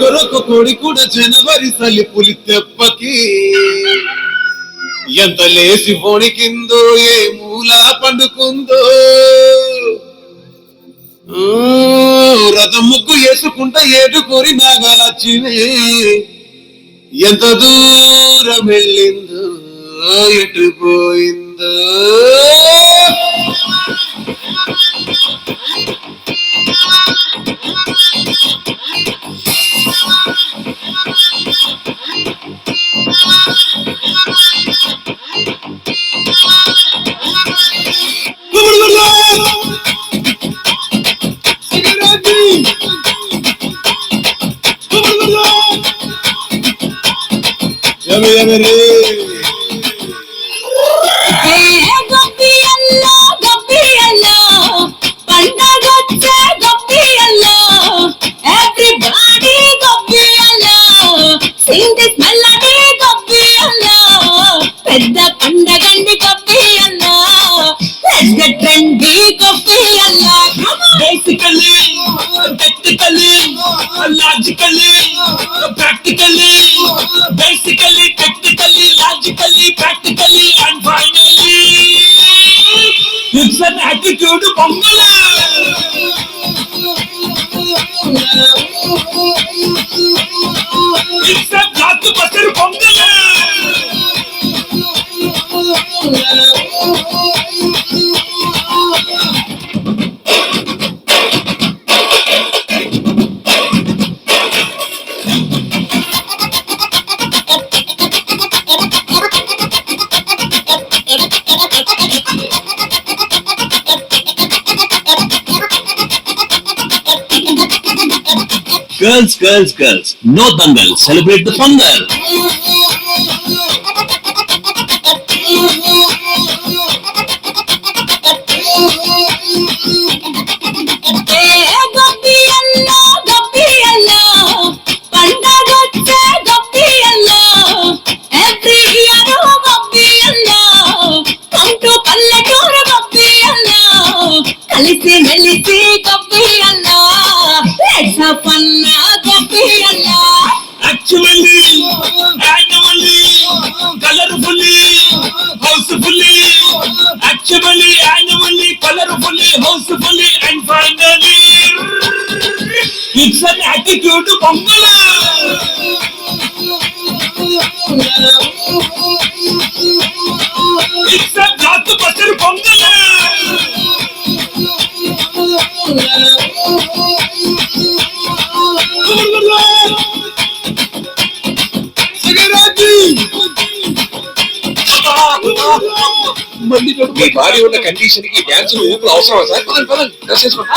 కొరకు కోడి కూడా జనవరి తల్లి పులి తెప్పకి. ఎంత లేసి కిందో ఏ మూల పండుకుందో. రథం ముగ్గు వేసుకుంటా ఏటు కోరి నాగలచ్చినే ఎంత దూరం వెళ్ళిందో ఎటు పోయిందో. పెద్ద పండగండి గొప్పియల్లో పెద్ద ట్రెండీ గొప్పియల్లో Basically, technically, logically, practically, basically, that attitude to Bangala. It's a blockbuster Bangala. Girls girls girls no Dangal celebrate the గొప్పియల్లో కలిసి మెలిసి కప్పి లెట్స్ ఫన్న గొప్పియల్లో சுவெல்லி ஆண்டவல்லி கலர்ஃபுல்லி ஹவுஸ்ஃபுல்லி அச்சுவல்லி ஆண்டவல்லி colourfully housefully and finally it's an attitude Pongal it's a காத்து பத்தர் பொங்கல் మీ భార్య ఉన్న కండిషన్కి డాన్స్ ఊపులు అవసరమా సార్? పదండి పదండి. డ్రెస్ వేసుకోండి.